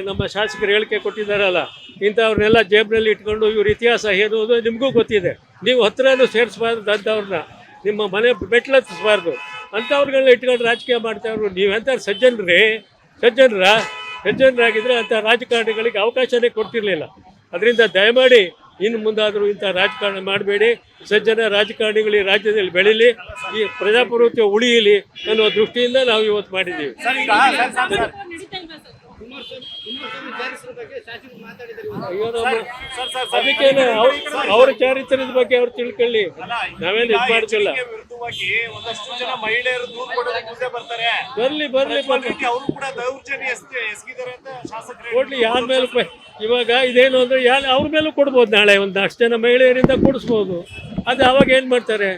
ನಮ್ಮ ಶಾಸಕರು ಹೇಳಿಕೆ ಕೊಟ್ಟಿದ್ದಾರಲ್ಲ, ಇಂಥವ್ರನ್ನೆಲ್ಲ ಜೇಬ್ನಲ್ಲಿ ಇಟ್ಕೊಂಡು ಇವ್ರ ಇತಿಹಾಸ ಏನು ನಿಮಗೂ ಗೊತ್ತಿದೆ. ನೀವು ಹತ್ರನೂ ಸೇರಿಸಬಾರ್ದು ಅಂಥವ್ರನ್ನ, ನಿಮ್ಮ ಮನೆ ಮೆಟ್ಲತ್ತಿಸ್ಬಾರ್ದು ಅಂಥವ್ರುಗಳನ್ನ ಇಟ್ಕೊಂಡು ರಾಜಕೀಯ ಮಾಡ್ತಾವ್ರು, ನೀವೆಂಥ ಸಜ್ಜನರೇ? ಸಜ್ಜನರ? ಸಜ್ಜನರಾಗಿದ್ದರೆ ಅಂಥ ರಾಜಕಾರಣಿಗಳಿಗೆ ಅವಕಾಶನೇ ಕೊಡ್ತಿರ್ಲಿಲ್ಲ. ಅದರಿಂದ ದಯಮಾಡಿ ಇನ್ನು ಮುಂದಾದರೂ ಇಂಥ ರಾಜಕಾರಣ ಮಾಡಬೇಡಿ. ಸಜ್ಜನ ರಾಜಕಾರಣಿಗಳು ಈ ರಾಜ್ಯದಲ್ಲಿ ಬೆಳೀಲಿ, ಈ ಪ್ರಜಾಪ್ರಭುತ್ವ ಉಳಿಯಲಿ ಅನ್ನೋ ದೃಷ್ಟಿಯಿಂದ ನಾವು ಇವತ್ತು ಮಾಡಿದ್ದೀವಿ. ಅದಕ್ಕೇನೆ ಅವ್ರ- ಅವ್ರ ಚಾರಿತ್ರ್ಯದ ಬಗ್ಗೆ ಅವ್ರು ತಿಳ್ಕೊಳ್ಳಿ. ನಾವೇನು ಇದು ಮಾಡ್ತಿಲ್ಲ. ಒಂದಷ್ಟು ಜನ ಮಹಿಳೆಯರು ದೂರು ಕೊಡೋದಕ್ಕೆ ಮುಂದೆ ಬರ್ತಾರೆ. ಬರ್ಲಿ ಬರ್ಲಿ ಬರ್ಲಿ. ಅವರು ಕೂಡ ದೌರ್ಜನ್ಯ ಎಸ್ ಎಸಗಿದ್ದಾರೆ ಅಂತ ಶಾಸಕರು ಕೊಡ್ಲಿ ಯಾರ ಮೇಲೆ ಇವಾಗ ಇದೇನು ಅಂದ್ರೆ ಯಾರು ಅವ್ರ ಮೇಲೂ ಕೊಡ್ಬೋದು ನಾಳೆ ಒಂದು ಅಷ್ಟು ಜನ ಮಹಿಳೆಯರಿಂದ ಕೊಡಿಸ್ಬೋದು. ಅದು ಅವಾಗ ಏನು ಮಾಡ್ತಾರೆ?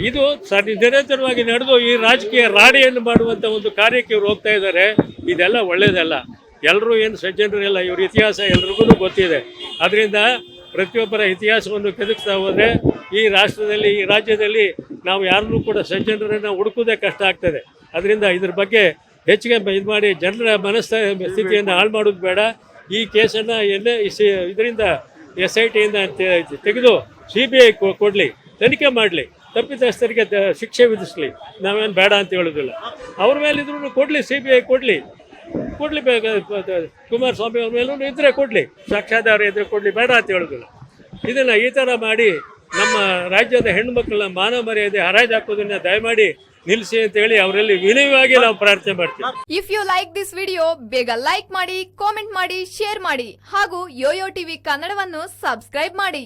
ಇದು ಸರಿ ನಿರಂತರವಾಗಿ ನಡೆದು ಈ ರಾಜಕೀಯ ರಾಡಿಯನ್ನು ಮಾಡುವಂಥ ಒಂದು ಕಾರ್ಯಕ್ಕೆ ಇವ್ರು ಹೋಗ್ತಾ ಇದ್ದಾರೆ. ಇದೆಲ್ಲ ಒಳ್ಳೇದಲ್ಲ. ಎಲ್ಲರೂ ಏನು ಸಜ್ಜನರೆಲ್ಲ, ಇವ್ರ ಇತಿಹಾಸ ಎಲ್ರಿಗೂ ಗೊತ್ತಿದೆ. ಅದರಿಂದ ಪ್ರತಿಯೊಬ್ಬರ ಇತಿಹಾಸವನ್ನು ಕೆದಕ್ತಾ ಹೋದರೆ ಈ ರಾಷ್ಟ್ರದಲ್ಲಿ, ಈ ರಾಜ್ಯದಲ್ಲಿ ನಾವು ಯಾರನ್ನೂ ಕೂಡ ಸಜ್ಜನರನ್ನು ಹುಡುಕೋದೇ ಕಷ್ಟ ಆಗ್ತದೆ. ಅದರಿಂದ ಇದ್ರ ಬಗ್ಗೆ ಹೆಚ್ಚಿಗೆ ಇದು ಮಾಡಿ ಜನರ ಮನಸ್ಥ ಸ್ಥಿತಿಯನ್ನು ಹಾಳು ಮಾಡೋದು ಬೇಡ. ಈ ಕೇಸನ್ನು ಎಲ್ಲ ಇದರಿಂದ ಎಸ್ ಐ ಟಿಯಿಂದ ತೆಗೆದು ಸಿ ಬಿ ಐ ಕೊಡಲಿ, ತನಿಖೆ ಮಾಡಲಿ, ತಪ್ಪಿತಸ್ಥರಿಗೆ ಶಿಕ್ಷೆ ವಿಧಿಸಲಿ. ನಾವೇನು ಬೇಡ ಅಂತ ಹೇಳೋದಿಲ್ಲ. ಅವ್ರ ಮೇಲೆ ಇದ್ರೂ ಕೊಡಲಿ ಸಿ ಬಿ ಐ ಕೊಡಲಿ. ಕೊಡಲಿ ಕುಮಾರಸ್ವಾಮಿ ಅವ್ರ ಮೇಲೂ ಇದ್ರೆ ಕೊಡ್ಲಿ. ಸಾಕ್ಷಾಧಾರ ಇದ್ರೆ ಕೊಡಲಿ, ಬೇಡ ಅಂತ ಹೇಳೋದಿಲ್ಲ. ಇದನ್ನು ಈ ಥರ ಮಾಡಿ ನಮ್ಮ ರಾಜ್ಯದ ಹೆಣ್ಮಕ್ಳನ್ನ ಮಾನ ಮರ್ಯಾದೆ ಹರಾಜು ಹಾಕೋದನ್ನ ದಯಮಾಡಿ ನಿಲ್ಲಿಸಿ ಅಂತ ಹೇಳಿ ಅವರಲ್ಲಿ ವಿನಯವಾಗಿ ನಾವು ಪ್ರಾರ್ಥನೆ ಮಾಡ್ತೀವಿ. If you like this video ಬೇಗ ಲೈಕ್ ಮಾಡಿ ಕಾಮೆಂಟ್ ಮಾಡಿ ಶೇರ್ ಮಾಡಿ ಹಾಗೂ ಯೋಯೋ ಟಿವಿ ಕನ್ನಡವನ್ನು ಸಬ್ಸ್ಕ್ರೈಬ್ ಮಾಡಿ.